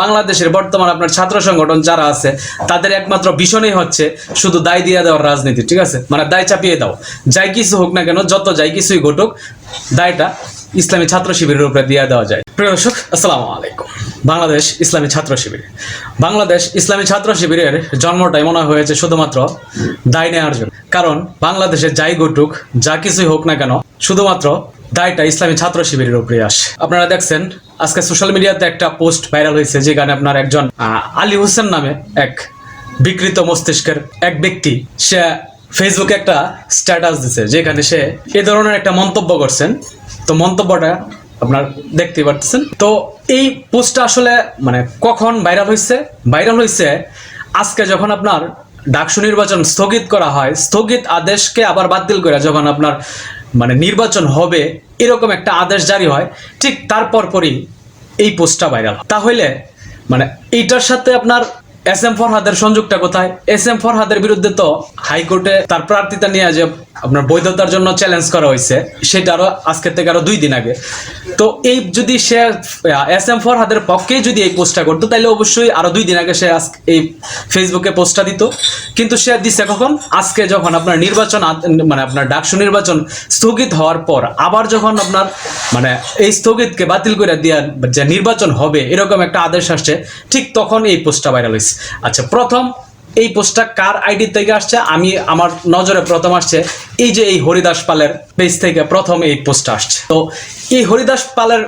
বাংলাদেশের বর্তমান আপনার ছাত্র সংগঠন যারা আছে, তাদের একমাত্র ভীষণই হচ্ছে শুধু দায় দিয়ে দেওয়ার রাজনীতি, ঠিক আছে? মানে দায় চাপিয়ে দাও। যাই কিছু হোক না কেন, যত যাই কিছুই ঘটুক, দায়টা ইসলামী ছাত্র শিবিরের উপরে দিয়ে দেওয়া যায়। প্রিয় দর্শক, আসসালামু আলাইকুম। বাংলাদেশ ইসলামী ছাত্র শিবির। বাংলাদেশ ইসলামী ছাত্র শিবিরের জন্মটাই মনে হয়েছে শুধুমাত্র দায় নেওয়ার জন্য। কারণ বাংলাদেশে যাই ঘটুক, যা কিছুই হোক না কেন, শুধুমাত্র দায়টা ইসলামী ছাত্র শিবিরের উপরে আসে। আপনারা দেখছেন, আজকে সোশ্যাল মিডিয়াতে একটা পোস্ট ভাইরাল হয়েছে যেখানে আপনার একজন আলী হোসেন নামে এক বিকৃত মস্তিষ্কের এক ব্যক্তি, সে ফেসবুকে একটা স্ট্যাটাস দিছে, যেখানে সে এ ধরনের একটা মন্তব্য করছেন। তো মন্তব্যটা আপনার দেখতেই পারতেছেন। তো এই পোস্টটা আসলে মানে কখন ভাইরাল হয়েছে? ভাইরাল হয়েছে আজকে যখন আপনার ডাকসু নির্বাচন স্থগিত করা হয়, স্থগিত আদেশকে আবার বাতিল করে যখন আপনার মানে নির্বাচন হবে এরকম একটা আদেশ জারি হয়, ঠিক তারপর পরই এই পোস্টটা ভাইরাল তাহলে মানে এইটার সাথে আপনার এস এম ফরহাদের সংযোগটা কোথায়? এস এম ফরহাদের বিরুদ্ধে তো হাইকোর্টে তার প্রার্থিতা নিয়ে যে আপনার বৈধতার জন্য চ্যালেঞ্জ করা হয়েছে, সেটা আরও আজকের থেকে আরও দুই দিন আগে। তো এই যদি সে এস এম ফরহাদের পক্ষেই যদি এই পোস্টটা করতো তাহলে অবশ্যই আরও দুই দিন আগে সে এই ফেসবুকে পোস্টটা দিত। কিন্তু সে দিছে কখন? আজকে যখন আপনার নির্বাচন মানে আপনার ডাকসু নির্বাচন স্থগিত হওয়ার পর, আবার যখন আপনার মানে এই স্থগিতকে বাতিল করে দেওয়ার যে নির্বাচন হবে, এরকম একটা আদেশ আসছে, ঠিক তখন এই পোস্টটা ভাইরাল হয়েছে। আচ্ছা প্রথম, এই পোস্টটা কার আইডি থেকে আসছে? আমি, আমার নজরে প্রথম আসছে এই যে এই হরিদাস পালের পেজ থেকে প্রথম এই পোস্টটা আসছে। তো এই হরিদাস পালের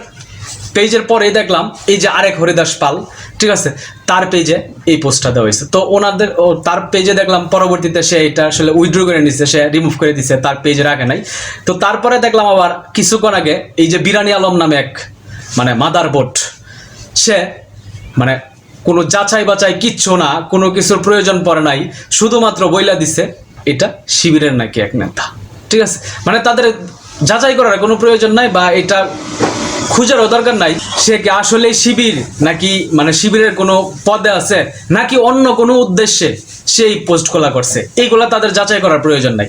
পেজের পরে দেখলাম এই যে আরেক হরিদাস পাল, ঠিক আছে? তার পেজে এই পোস্টটা দেওয়া হয়েছে। তো ওনাদের, ও তার পেজে দেখলাম পরবর্তীতে সে এটা আসলে উইথড্র করে নিচ্ছে সে রিমুভ করে দিছে, তার পেজে রাখে নাই। তো তারপরে দেখলাম আবার কিছুক্ষণ আগে এই যে বিরানি আলম নামে এক মানে মাদার বোট সে মানে কোনো যাচাই বাছাই কিচ্ছু না, কোনো কিছুর প্রয়োজন পড়ে নাই, শুধুমাত্র বইলা দিছে, এটা শিবিরের নাকি এক নেতা। ঠিক আছে? মানে তাদের যাচাই করার কোনো প্রয়োজন নাই বা এটা খুঁজারও দরকার নাই। সে কি আসলে শিবির নাকি মানে শিবিরের কোনো পদে আছে নাকি অন্য কোনো উদ্দেশ্যে সেই পোস্ট খোলা করছে? এইগুলা তাদের যাচাই করার প্রয়োজন নাই।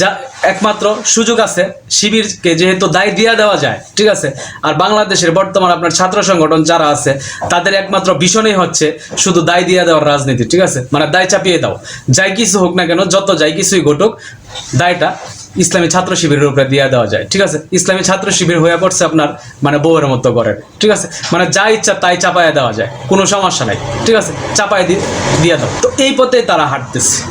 যা একমাত্র সুযোগ আছে, শিবিরকে যেহেতু দায় দিয়ে দেওয়া যায়, ঠিক আছে? আর বাংলাদেশের বর্তমান আপনার ছাত্র সংগঠন যারা আছে, তাদের একমাত্র ভীষণই হচ্ছে শুধু দায় দিয়ে দেওয়ার রাজনীতি, ঠিক আছে? মানে দায় চাপিয়ে দাও। যাই কিছু হোক না কেন, যত যাই কিছুই ঘটুক, দায়টা ইসলামী ছাত্র শিবিরের উপরে দিয়ে দেওয়া যায়। ঠিক আছে? ইসলামী ছাত্র শিবির হয়ে পড়ছে আপনার মানে বউয়ের মতো ঘরের। ঠিক আছে? মানে যা ইচ্ছা তাই চাপায় দেওয়া যায়। কোনো সমস্যা নাই। ঠিক আছে? চাপায় দিয়ে দিয়ে দাও। তো এই পথে তারা হাঁটতেছে।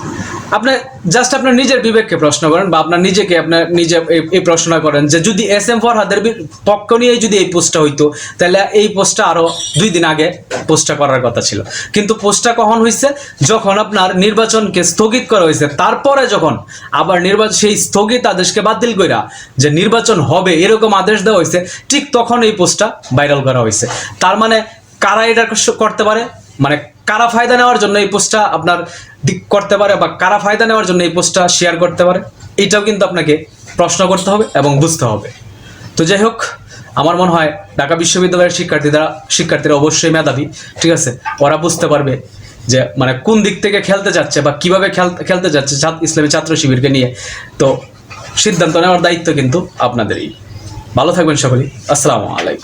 আপনি জাস্ট আপনার নিজের বিবেককে প্রশ্ন করেন বা আপনার নিজেকে আপনার নিজে এই- প্রশ্ন করেন যে যদি এস এম ফরহাদের পক্ষ নিয়ে যদি এই পোস্টটা হইতো, তাহলে এই পোস্টটা আরও দুই দিন আগে পোস্টটা করার কথা ছিল। কিন্তু পোস্টটা কখন হয়েছে যখন আপনার নির্বাচনকে স্থগিত করা হয়েছে তারপরে যখন আবার নির্বাচন সেই স্থগিত আদেশকে বাতিল কইরা যে নির্বাচন হবে এরকম আদেশ দেওয়া হয়েছে ঠিক তখন এই পোস্টটা ভাইরাল করা হয়েছে তার মানে কারা এটা করতে পারে? মানে কারা ফায়দা নেওয়ার জন্য এই পোস্টটা আপনার দিক করতে পারে বা কারা ফায়দা নেওয়ার জন্য এই পোস্টটা শেয়ার করতে পারে এটাও কিন্তু আপনাকে প্রশ্ন করতে হবে এবং বুঝতে হবে। তো যাই হোক, আমার মনে হয় ঢাকা বিশ্ববিদ্যালয়ের শিক্ষার্থীরা শিক্ষার্থীরা অবশ্যই মেধাবী, ঠিক আছে? ওরা বুঝতে পারবে যে মানে কোন দিক থেকে খেলতে যাচ্ছে বা কীভাবে খেল- খেলতে যাচ্ছে ইসলামী ছাত্র শিবিরকে নিয়ে। তো সিদ্ধান্ত নেওয়ার দায়িত্ব কিন্তু আপনাদেরই। ভালো থাকবেন সকলেই। আসসালামু আলাইকুম।